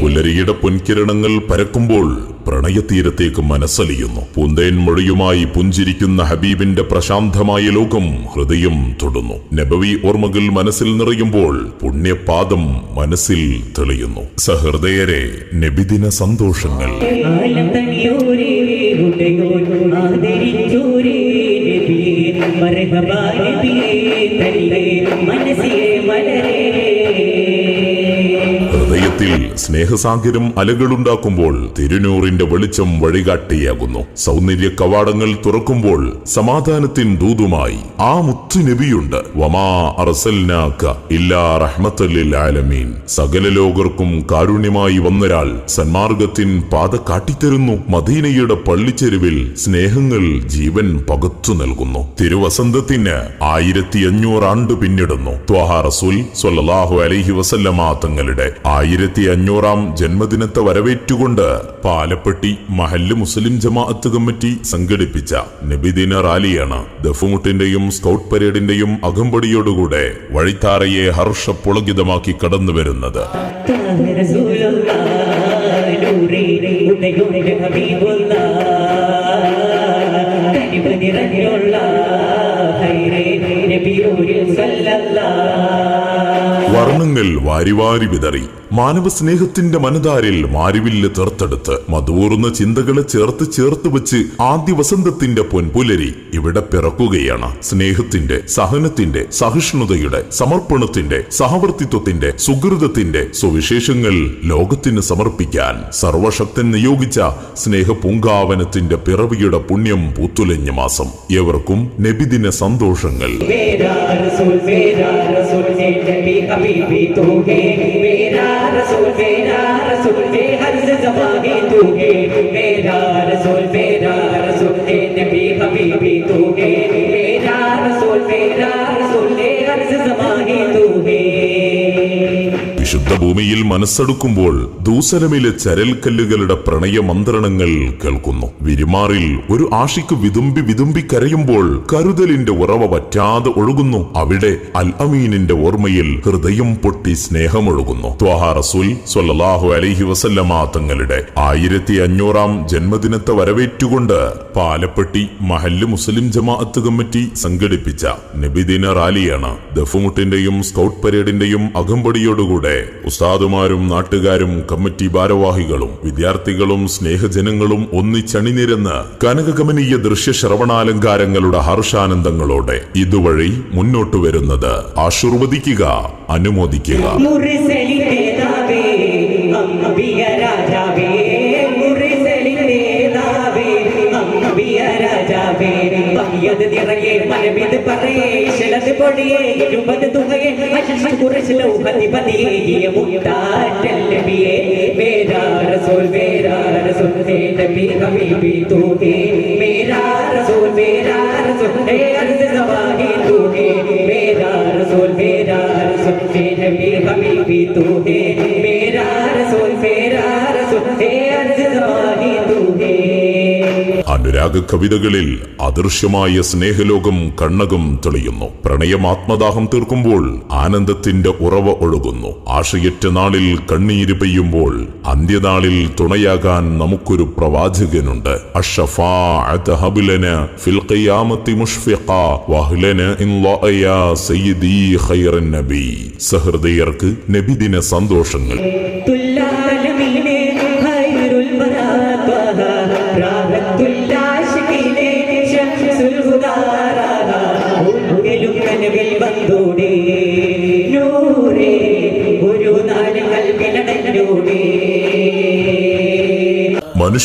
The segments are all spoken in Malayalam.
പുലരിയുടെ പൊൻകിരണങ്ങൾ പരക്കുമ്പോൾ പ്രണയതീരത്തേക്ക് മനസ്സലിയുന്നു. പൂന്തേൻ മൊഴിയുമായി പുഞ്ചിരിക്കുന്ന ഹബീബിന്റെ പ്രശാന്തമായ ലോകം ഹൃദയം തൊടുന്നു. നബവി ഓർമ്മകൾ മനസ്സിൽ നിറയുമ്പോൾ പുണ്യപാദം മനസ്സിൽ തെളിയുന്നു. സഹൃദയരെ നബിദിന സന്തോഷങ്ങൾ. ആലം ഹൃദയത്തിൽ സ്നേഹസാഗരം അലകളുണ്ടാക്കുമ്പോൾ തിരുനൂറിന്റെ വെളിച്ചം വഴികാട്ടിയാകുന്നു. സൗന്ദര്യ കവാടങ്ങൾ തുറക്കുമ്പോൾ സമാധാനത്തിൻ ദൂതുമായി ആ മുത്തു നബിയുണ്ട്. വമാ അറസൽനാക ഇല്ലാ റഹ്മത്തല്ലിൽ ആലമീൻ. സകല ലോകർക്കും കാരുണ്യമായി വന്നൊരാൾ സന്മാർഗത്തിൻ പാത കാട്ടിത്തരുന്നു. മദീനയുടെ പള്ളിച്ചെരുവിൽ സ്നേഹങ്ങൾ ജീവൻ പകത്തു നൽകുന്നു. തിരുവസന്തത്തിന് ആയിരത്തി അഞ്ഞൂറ് ആണ്ട് പിന്നിടുന്നു. ത്വഹാ റസൂൽ സ്വല്ലല്ലാഹു അലൈഹി വസല്ലമ തങ്ങളുടെ ആയിരത്തി അഞ്ഞൂറാം ജന്മദിനത്തെ വരവേറ്റുകൊണ്ട് പാലപ്പെട്ടി മഹല്ല് മുസ്ലിം ജമാഅത്ത് കമ്മിറ്റി സംഘടിപ്പിച്ച നബിദിന റാലിയാണ് ദഫുമുട്ടിന്റെയും സ്കൗട്ട് പരേഡിന്റെയും അകമ്പടിയോടുകൂടെ വഴിത്താറയെ ഹർഷപുളകിതമാക്കി കടന്നു വരുന്നത്. റസൂലുള്ളാ നൂറേ ഉടയോൻ ഹബീബുള്ളാ ഹൈറേ നബിയോരിൽ സല്ലല്ലാ വർണങ്ങൾ വാരിവാരി വിതറി. മാനവ സ്നേഹത്തിന്റെ മനതാരിൽ മാരിവില്ല് തീർത്തെടുത്ത് മധൂർന്ന ചിന്തകളെ ചേർത്ത് ചേർത്ത് വെച്ച് ആദ്യ വസന്തത്തിന്റെ പൊൻപുലരി ഇവിടെ പിറക്കുകയാണ്. സ്നേഹത്തിന്റെ സഹനത്തിന്റെ സഹിഷ്ണുതയുടെ സമർപ്പണത്തിന്റെ സഹവർത്തിത്വത്തിന്റെ സുഹൃതത്തിന്റെ സുവിശേഷങ്ങൾ ലോകത്തിന് സമർപ്പിക്കാൻ സർവശക്തൻ നിയോഗിച്ച സ്നേഹ പൂങ്കാവനത്തിന്റെ പിറവിയുടെ പുണ്യം പൂത്തുലഞ്ഞ മാസം. ഏവർക്കും നബിദിന സന്തോഷങ്ങൾ. मेरा रसूल मेरा रसूल है नबी हबीबी तू है मेरा रसूल मेरा रसूल है हर जमाने तू है मेरा रसूल मेरा रसूल है नबी हबीबी तू है मेरा रसूल मेरा रसूल है हर जमाने तू है വിശുദ്ധ ഭൂമിയിൽ മനസ്സെടുക്കുമ്പോൾ ദൂസരമിലെ ചരൽക്കല്ലുകളുടെ പ്രണയമന്ത്രണങ്ങൾ കേൾക്കുന്നു. വിരിമാറിൽ ഒരു ആഷിക്ക് വിതുമ്പി വിതുമ്പി കരയുമ്പോൾ കരുതലിന്റെ ഉറവ പറ്റാതെ ഒഴുകുന്നു. അവിടെ അൽ അമീനിന്റെ ഓർമ്മയിൽ ഹൃദയം പൊട്ടി സ്നേഹമൊഴുകുന്നു. ത്വാഹ റസൂൽ സ്വല്ലല്ലാഹു അലൈഹി വസല്ലമ തങ്ങളുടെ ആയിരത്തി അഞ്ഞൂറാം ജന്മദിനത്തെ വരവേറ്റുകൊണ്ട് പാലപ്പെട്ടി മഹല്ല് മുസ്ലിം ജമാഅത്ത് കമ്മിറ്റി സംഘടിപ്പിച്ച നബിദിന റാലിയാണ് ദഫുമുട്ടിന്റെയും സ്കൗട്ട് പരേഡിന്റെയും അകമ്പടിയോടുകൂടെ ഉസ്താദുമാരും നാട്ടുകാരും കമ്മിറ്റി ഭാരവാഹികളും വിദ്യാർത്ഥികളും സ്നേഹജനങ്ങളും ഒന്നിച്ചണിനിരന്ന് കനകകമനീയ ദൃശ്യ ശ്രവണാലങ്കാരങ്ങളുടെ ഹർഷാനന്ദങ്ങളോടെ ഇതുവഴി മുന്നോട്ടു വരുന്നത് ആശീർവദിക്കുക അനുമോദിക്കുക. പതിയത് നിറയെ മലമിത് പറയേ ശലത് പൊടിയേ ഇരുപത് തുകയെ അശിഷ് കുറശിലോ പതിപതിയേ ഹിയ മുക്താറ്റൽ നബിയേ മേരാ റസൂൽ മേരാ റസൂൽ ഹേ നബി ഹബീബി തൂ ഹേ മേരാ റസൂൽ മേരാ റസൂൽ ഹേ അർദ് സവാഹി തൂ ഹേ മേരാ റസൂൽ മേരാ റസൂൽ ഹേ നബി ഹബീബി തൂ ഹേ മേരാ റസൂൽ മേരാ റസൂൽ ഹേ അർദ് സവാഹി തൂ ഹേ അനുരാഗ കവിതകളിൽ അദൃശ്യമായ സ്നേഹലോകം കണ്ണകം തെളിയുന്നു. പ്രണയമാത്മദാഹം തീർക്കുമ്പോൾ ആനന്ദത്തിന്റെ ഉറവ ഒഴുകുന്നു. ആശയറ്റ നാളിൽ കണ്ണീര് പെയ്യുമ്പോൾ അന്ത്യനാളിൽ തുണയാകാൻ നമുക്കൊരു പ്രവാചകനുണ്ട്. സഹൃദയർക്ക് നബിദിന സന്തോഷങ്ങൾ.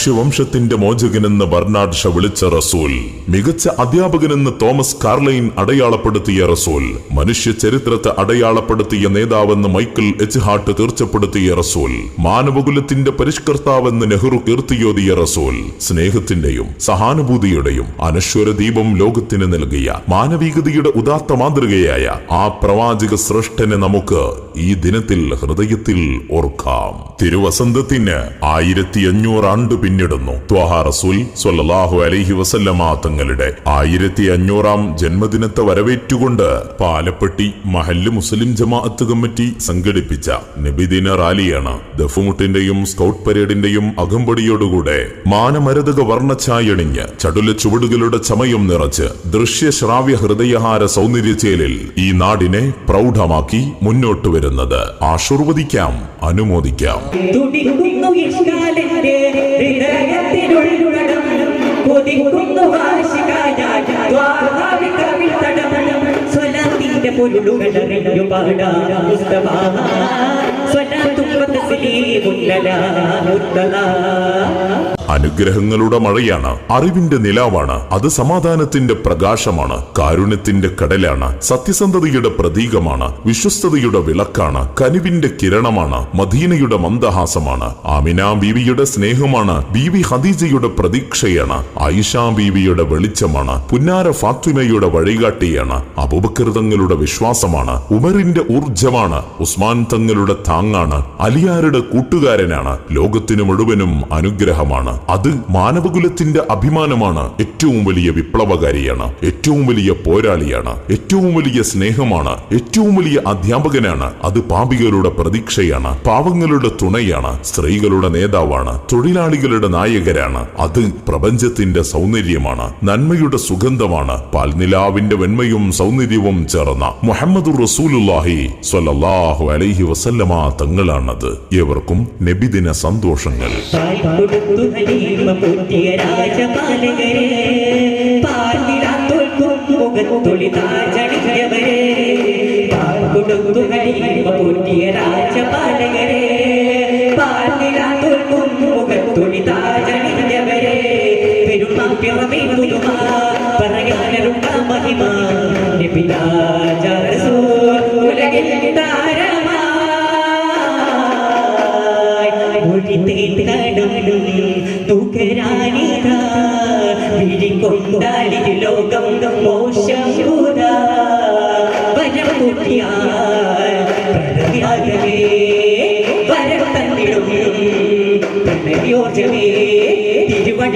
മനുഷ്യവംശത്തിന്റെ മോചകനെന്ന് ബർണാഡ് വിളിച്ച റസൂൽ. മികച്ച അധ്യാപകനെന്ന് തോമസ് കാർലൈൻ അടയാളപ്പെടുത്തിയ റസൂൽ മനുഷ്യ ചരിത്രത്തെ അടയാളപ്പെടുത്തിയ നേതാവെന്ന് മൈക്കിൾ എച്ച് ഹാർട്ട് തീർച്ചപ്പെടുത്തിയ റസൂൽ മാനവകുലത്തിന്റെ പരിഷ്കർത്താവെന്ന് നെഹ്റു കീർത്തിയോതിയ റസൂൽ സ്നേഹത്തിന്റെയും സഹാനുഭൂതിയുടെയും അനശ്വര ദീപം ലോകത്തിന് നൽകിയ മാനവികതയുടെ ഉദാത്ത മാതൃകയായ ആ പ്രവാചക ശ്രേഷ്ഠനെ നമുക്ക് ഈ ദിനത്തിൽ ഹൃദയത്തിൽ ഓർക്കാം. തിരുവസന്തത്തിന് ആയിരത്തി അഞ്ഞൂറ് ആണ്ട് പിന്നിടുന്നു. ത്വാഹ റസൂൽ സ്വല്ലല്ലാഹു അലൈഹി വസല്ലമാ തങ്ങൾ തങ്ങളുടെ ആയിരത്തി അഞ്ഞൂറാം ജന്മദിനത്തെ വരവേറ്റുകൊണ്ട് പാലപ്പെട്ടി മഹല്ല് മുസ്ലിം ജമാഅത്ത് കമ്മിറ്റി സംഘടിപ്പിച്ച നബിദിന റാലിയാണ് ദഫുമുട്ടിന്റെയും സ്കൗട്ട് പരേഡിന്റെയും അകമ്പടിയോടുകൂടെ മാനമരതക വർണച്ചായണിഞ്ഞ് ചടുല ചുവടുകളുടെ ചമയം നിറച്ച് ദൃശ്യ ശ്രാവ്യ ഹൃദയഹാര സൗന്ദര്യചേലിൽ ഈ നാടിനെ പ്രൗഢമാക്കി മുന്നോട്ട് വരുന്നത്. ആശീർവദിക്കാം അനുമോദിക്കാം. കൊതിക്കുന്നു പൊരുളുകളറിഞ്ഞു പാടാ മുസ്തഫ സ്വലാത്തുപ്പത്ത് സലീമുന്നലാ മുത്തലാ അനുഗ്രഹങ്ങളുടെ മഴയാണ്. അറിവിന്റെ നിലാവാണ്. അത് സമാധാനത്തിന്റെ പ്രകാശമാണ്. കാരുണ്യത്തിന്റെ കടലാണ്. സത്യസന്ധതയുടെ പ്രതീകമാണ്. വിശ്വസ്തതയുടെ വിളക്കാണ്. കനിവിന്റെ കിരണമാണ്. മദീനയുടെ മന്ദഹാസമാണ്. ആമിന ബീവിയുടെ സ്നേഹമാണ്. ബീവി ഹദീജയുടെ പ്രതീക്ഷയാണ്. ഐഷ ബീവിയുടെ വെളിച്ചമാണ്. പുന്നാര ഫാത്തിമയുടെ വഴികാട്ടിയാണ്. അബൂബക്കർ തങ്ങളുടെ വിശ്വാസമാണ്. ഉമറിന്റെ ഊർജമാണ് ഉസ്മാൻ തങ്ങളുടെ താങ്ങാണ്. അലിയാരുടെ കൂട്ടുകാരനാണ്. ലോകത്തിനു മുഴുവനും അനുഗ്രഹമാണ്. അത് മാനവകുലത്തിന്റെ അഭിമാനമാണ് ഏറ്റവും വലിയ വിപ്ലവകാരിയാണ് ഏറ്റവും വലിയ പോരാളിയാണ് ഏറ്റവും വലിയ സ്നേഹമാണ് ഏറ്റവും വലിയ അധ്യാപകനാണ്. അത് പാപികളുടെ പ്രതീക്ഷയാണ് പാവങ്ങളുടെ തുണയാണ് സ്ത്രീകളുടെ നേതാവാണ് തൊഴിലാളികളുടെ നായകരാണ്. അത് പ്രപഞ്ചത്തിന്റെ സൗന്ദര്യമാണ് നന്മയുടെ സുഗന്ധമാണ് പാൽനിലാവിന്റെ വെണ്മയും സൗന്ദര്യവും ചേർന്ന മുഹമ്മദ് റസൂലുല്ലാഹി സ്വല്ലല്ലാഹു അലൈഹി വസല്ലമ തങ്ങളാണത്. ഏവർക്കും നബിദിന സന്തോഷങ്ങൾ. പൂട്ടിയ രാജപാലകരെ പാലിടാത്തോൽക്കും മുഖത്തൊളി താജണിഞ്ഞവരെ കൊടുത്തു ഹലീമ പൂട്ടിയ രാജപാലകരെ പാലിടാത്തോൽക്കും മുഖത്തൊളി താജണിഞ്ഞവരെ പെരുമാ പിറമേ പുതുമാ പറയാനരുണ്ട മഹിമ. നബിരാജ റസൂൽ ഉലകിൽ താരമായി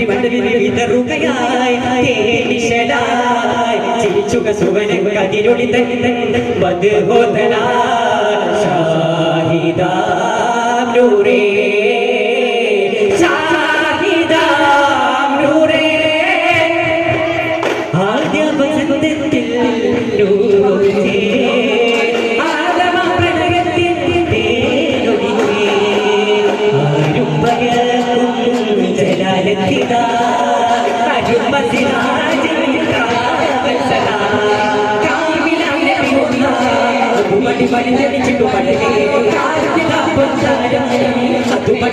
മണ്ഡലിൽ വിതറുകയായി തേനിശലായി ചിരിച്ചുക സുവന കതിരൊളി തന്നെ ഷാഹിദാം നൂറേ.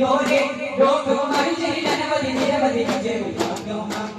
ലോകം മനുഷ്യരിൽ അനവധി നിരവധി വിജയം